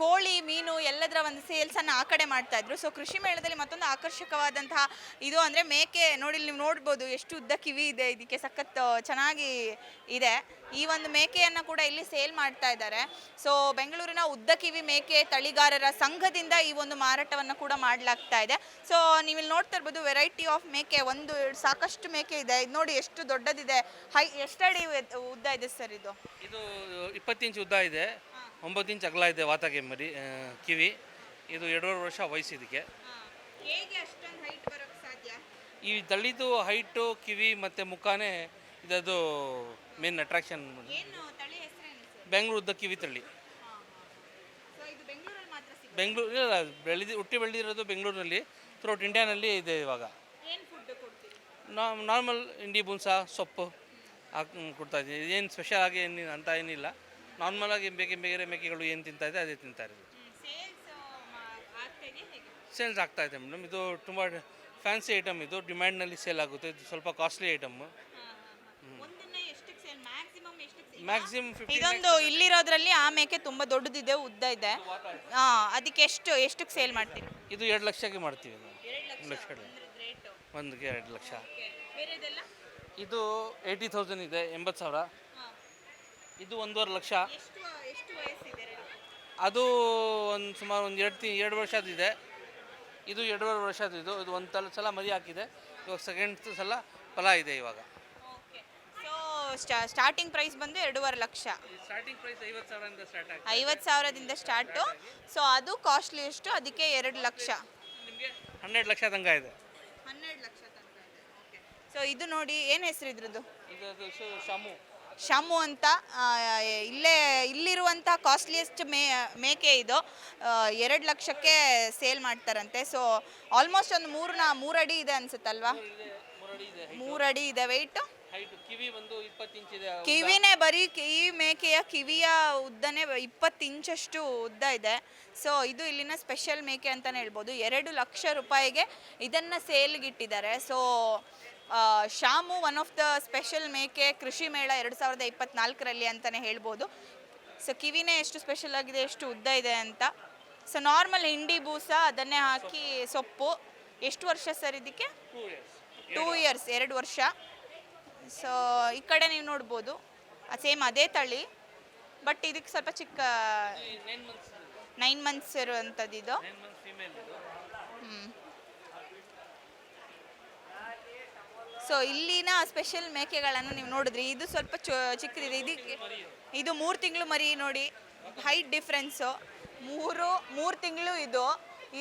ಕೋಳಿ, ಮೀನು ಎಲ್ಲದರ ಒಂದು ಸೇಲ್ಸನ್ನು ಆ ಕಡೆ ಮಾಡ್ತಾ ಇದ್ರು. ಸೊ ಕೃಷಿ ಮೇಳದಲ್ಲಿ ಮತ್ತೊಂದು ಆಕರ್ಷಕವಾದಂತಹ ಇದು ಅಂದರೆ ಮೇಕೆ, ನೋಡಿ ನೀವು ನೋಡ್ಬೋದು ಎಷ್ಟು ಉದ್ದ ಕಿವಿ ಇದೆ, ಇದಕ್ಕೆ ಸಖತ್ ಚೆನ್ನಾಗಿ ಇದೆ. ಈ ಒಂದು ಮೇಕೆಯನ್ನು ಕೂಡ ಇಲ್ಲಿ ಸೇಲ್ ಮಾಡ್ತಾ ಇದ್ದಾರೆ. ಸೊ ಬೆಂಗಳೂರಿನ ಉದ್ದ ಕಿವಿ ಮೇಕೆ ತಳಿಗಾರರ ಸಂಘದಿಂದ ಈ ಒಂದು ಮಾರಾಟವನ್ನು ಕೂಡ ಮಾಡಲಾಗ್ತಾ ಇದೆ. ಸೊ ನೀವು ಇಲ್ಲಿ ನೋಡ್ತಾ ಇರ್ಬೋದು ವೆರೈಟಿ ಆಫ್ ಮೇಕೆ, ಒಂದು ಸಾಕಷ್ಟು ಮೇಕೆ ಇದೆ. ಇದು ನೋಡಿ ಎಷ್ಟು ದೊಡ್ಡದಿದೆ. ಹೈ ಎಷ್ಟಡಿ ಉದ್ದ ಇದೆ ಸರ್ ಇದು? ಇದು ಇಪ್ಪತ್ತು ಇಂಚ್ ಉದ್ದ ಇದೆ. ಒಂಬತ್ತು ಇಂಚ್ ಅಗಲ ಇದೆ ವಾತಾಗೆ ಮರಿ ಆ, ಕಿವಿ. ಇದು ಎರಡೂವರೆ ವರ್ಷ ವಯಸ್ಸು ಇದಕ್ಕೆ. ಹೇಗೆ ಅಷ್ಟೊಂದು ಹೈಟ್ ಬರೋಕ್ಕೆ ಸಾಧ್ಯ? ಈ ತಳ್ಳಿದು ಹೈಟು ಕಿವಿ ಮತ್ತು ಮುಖಾನೇ ಇದದು ಮೇನ್ ಅಟ್ರಾಕ್ಷನ್ ಏನು ತಳಿ ಹೆಸರೇನು ಸರ್? ಬೆಂಗಳೂರು ಉದ್ದ ಕಿವಿ ತಳ್ಳಿ. ಸೊ ಇದು ಬೆಂಗಳೂರಲ್ಲಿ ಮಾತ್ರ ಸಿಗುತ್ತೆ ಬೆಂಗಳೂರು ಇಲ್ಲ ಬೆಳೆದಿ ಹುಟ್ಟಿ ಬೆಳೆದಿರೋದು ಬೆಂಗಳೂರಿನಲ್ಲಿ ಥ್ರೂಟ್ ಇಂಡಿಯಾನಲ್ಲಿ ಇದೆ ಇವಾಗ. ಏನು ಫುಡ್ ಕೊಡ್ತೀರಿ? ನಾರ್ಮಲ್ ಇಂಡಿ ಬುನ್ಸಾ ಸೊಪ್ಪು ಹಾಕಿ ಕೊಡ್ತಾ ಇದ್ದೀವಿ ಏನು ಸ್ಪೆಷಲ್ ಆಗಿ ಏನು ಅಂತ ಏನಿಲ್ಲ. ನಾರ್ಮಲ್ ಆಗಿ ಬೇರೆ ಬೇರೆ ಮೇಕೆಗಳು ಏನು ತಿಂತಾ ಇದೆ ಅದೇ ತಿಂತಾ ಇರೋದು. ಸೇಲ್ಸ್ ಆಗ್ತಾ ಇದೆ ಮೇಡಮ್. ಇದು ತುಂಬ ಫ್ಯಾನ್ಸಿ ಐಟಮ್ ಇದು. ಡಿಮ್ಯಾಂಡ್ನಲ್ಲಿ ಸೇಲ್ ಆಗುತ್ತೆ. ಇದು ಸ್ವಲ್ಪ ಕಾಸ್ಟ್ಲಿ ಐಟಮ್ ಒಂದನ್ನ ಎಷ್ಟಕ್ಕೆ ಸೇಲ್ ಮ್ಯಾಕ್ಸಿಮಮ್ ಇದೊಂದು ಇಲ್ಲಿರೋದ್ರಲ್ಲಿ ಆ ಮೇಕೆ ತುಂಬ ದೊಡ್ಡದಿದೆ ಉದ್ದ ಇದೆ. ಹಾ ಅದಕ್ಕೆ ಎಷ್ಟು ಎಷ್ಟಕ್ಕೆ ಸೇಲ್ ಮಾಡ್ತೀವಿ ಇದು ಎರಡು ಲಕ್ಷಕ್ಕೆ ಮಾಡ್ತೀವಿ ನಾವು. ಲಕ್ಷ ಒಂದಕ್ಕೆ ಎರಡು ಲಕ್ಷ. ಇದು ಏಯ್ಟಿ ತೌಸಂಡ್ ಇದೆ ಎಂಬತ್ತು ಸಾವಿರ. ಇದು ಒಂದೂವರೆ ಲಕ್ಷ. ಅದು ಒಂದು ಸುಮಾರು ಒಂದು ಎರಡು ತಿ ಎರಡು ವರ್ಷದಿದೆ ಇದು ಎರಡೂವರೆ ವರ್ಷದ ಇದು ಇದು ಒಂದು ತಲ ಸಲ ಮರಿ ಹಾಕಿದೆ. ಇವಾಗ ಸೆಕೆಂಡ್ ಸಲ ಫಲ ಇದೆ ಇವಾಗ. ಸೊ ಸ್ಟಾರ್ಟಿಂಗ್ ಪ್ರೈಸ್ ಬಂದು ಎರಡೂವರೆ ಲಕ್ಷ. ಸ್ಟಾರ್ಟಿಂಗ್ ಪ್ರೈಸ್ ಐವತ್ತು ಸಾವಿರದಿಂದ ಸ್ಟಾರ್ಟ್ ಆಗಿದೆ ಐವತ್ತು ಸಾವಿರದಿಂದ ಸ್ಟಾರ್ಟು ಸೊ ಅದು ಕಾಸ್ಟ್ಲಿ ಎಷ್ಟು? ಅದಕ್ಕೆ ಎರಡು ಲಕ್ಷ. ನಿಮಗೆ ಹನ್ನೆರಡು ಲಕ್ಷ ತನಕ ಇದೆ. ಹನ್ನೆರಡು ಲಕ್ಷ ತನಕ ಇದೆ. ಓಕೆ ಸೊ ಇದು ನೋಡಿ ಏನು ಹೆಸರು ಇದ್ರದ್ದು? ಇದು ಶಾಮು. ಶಾಮು ಅಂತ ಇಲ್ಲೇ ಇಲ್ಲಿರುವಂಥ ಕಾಸ್ಟ್ಲಿಯೆಸ್ಟ್ ಮೇ ಮೇಕೆ ಇದು. ಎರಡು ಲಕ್ಷಕ್ಕೆ ಸೇಲ್ ಮಾಡ್ತಾರಂತೆ. ಸೊ ಆಲ್ಮೋಸ್ಟ್ ಒಂದು ಮೂರನ ಮೂರಡಿ ಇದೆ ಅನ್ಸುತ್ತಲ್ವಾ? ಮೂರಡಿ ಇದೆ ವೆಯ್ಟು ಕಿವಿನೇ ಬರೀ ಕಿವಿ ಈ ಮೇಕೆಯ ಕಿವಿಯ ಉದ್ದನೇ ಇಪ್ಪತ್ತು ಇಂಚಷ್ಟು ಉದ್ದ ಇದೆ. ಸೊ ಇದು ಇಲ್ಲಿನ ಸ್ಪೆಷಲ್ ಮೇಕೆ ಅಂತಲೇ ಹೇಳ್ಬೋದು. ಎರಡು ಲಕ್ಷ ರೂಪಾಯಿಗೆ ಇದನ್ನು ಸೇಲ್ಗಿಟ್ಟಿದ್ದಾರೆ so Shamu one of the special ಮೇಕೆ ಕೃಷಿ ಮೇಳ ಎರಡು ಸಾವಿರದ ಇಪ್ಪತ್ನಾಲ್ಕರಲ್ಲಿ ಅಂತಲೇ ಹೇಳ್ಬೋದು. ಸೊ ಕಿವಿನೇ ಎಷ್ಟು ಸ್ಪೆಷಲ್ ಆಗಿದೆ ಎಷ್ಟು ಉದ್ದ ಇದೆ ಅಂತ. ಸೊ ನಾರ್ಮಲ್ ಹಿಂಡಿ ಬೂಸ ಅದನ್ನೇ ಹಾಕಿ ಸೊಪ್ಪು. ಎಷ್ಟು ವರ್ಷ ಸರ್ ಇದಕ್ಕೆ? ಟೂ ಇಯರ್ಸ್ ಎರಡು ವರ್ಷ. ಸೊ ಈ ಕಡೆ ನೀವು ನೋಡ್ಬೋದು. ಸೇಮ್ ಅದೇ ತಳಿ. ಬಟ್ ಇದಕ್ಕೆ ಸ್ವಲ್ಪ ಚಿಕ್ಕ ನೈನ್ ಮಂತ್ಸ್ ಇರುವಂಥದ್ದು ಇದು. ನೈನ್ ಮಂತ್ಸ್ ಫೀಮೇಲ್ ಇದು ಸೊ ಇಲ್ಲಿನ ಸ್ಪೆಷಲ್ ಮೇಕೆಗಳನ್ನು ನೀವು ನೋಡಿದ್ರಿ. ಇದು ಸ್ವಲ್ಪ ಚೊ, ಚಿಕ್ಕದಿದೆ. ಇದಕ್ಕೆ ಇದು ಮೂರು ತಿಂಗಳು ಮರಿ ನೋಡಿ. ಹೈಟ್ ಡಿಫ್ರೆನ್ಸು ಮೂರು ಮೂರು ತಿಂಗಳು ಇದು.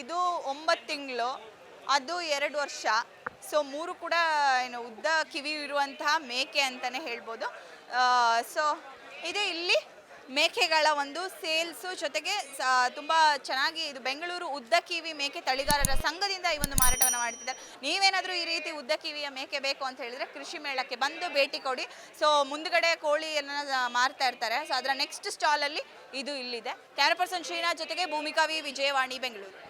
ಇದು ಒಂಬತ್ತು ತಿಂಗಳು. ಅದು ಎರಡು ವರ್ಷ. ಸೊ ಮೂರು ಕೂಡ, ಏನು, ಉದ್ದ ಕಿವಿ ಇರುವಂತಹ ಮೇಕೆ ಅಂತಲೇ ಹೇಳ್ಬೋದು. ಸೊ ಇದು ಇಲ್ಲಿ. ಮೇಕೆಗಳ ಒಂದು ಸೇಲ್ಸು ಜೊತೆಗೆ ತುಂಬ ಚೆನ್ನಾಗಿ ಇದು ಬೆಂಗಳೂರು ಉದ್ದ ಕಿವಿ ಮೇಕೆ ತಳಿಗಾರರ ಸಂಘದಿಂದ ಈ ಒಂದು ಮಾರಾಟವನ್ನು ಮಾಡ್ತಿದ್ದಾರೆ. ನೀವೇನಾದರೂ ಈ ರೀತಿ ಉದ್ದ ಕಿವಿಯ ಮೇಕೆ ಬೇಕು ಅಂತ ಹೇಳಿದ್ರೆ ಕೃಷಿ ಮೇಳಕ್ಕೆ ಬಂದು ಭೇಟಿ ಕೊಡಿ. ಸೊ, ಮುಂದ್ಗಡೆ ಕೋಳಿಯನ್ನು ಮಾರ್ತಾ ಇರ್ತಾರೆ. ಸೊ, ಅದರ ನೆಕ್ಸ್ಟ್ ಸ್ಟಾಲಲ್ಲಿ ಇದು ಇಲ್ಲಿದೆ. ಕ್ಯಾಮ್ರಾ ಪರ್ಸನ್ ಶ್ರೀನಾಥ್ ಜೊತೆಗೆ ಭೂಮಿಕಾ ವಿ ವಿಜಯವಾಣಿ, ಬೆಂಗಳೂರು.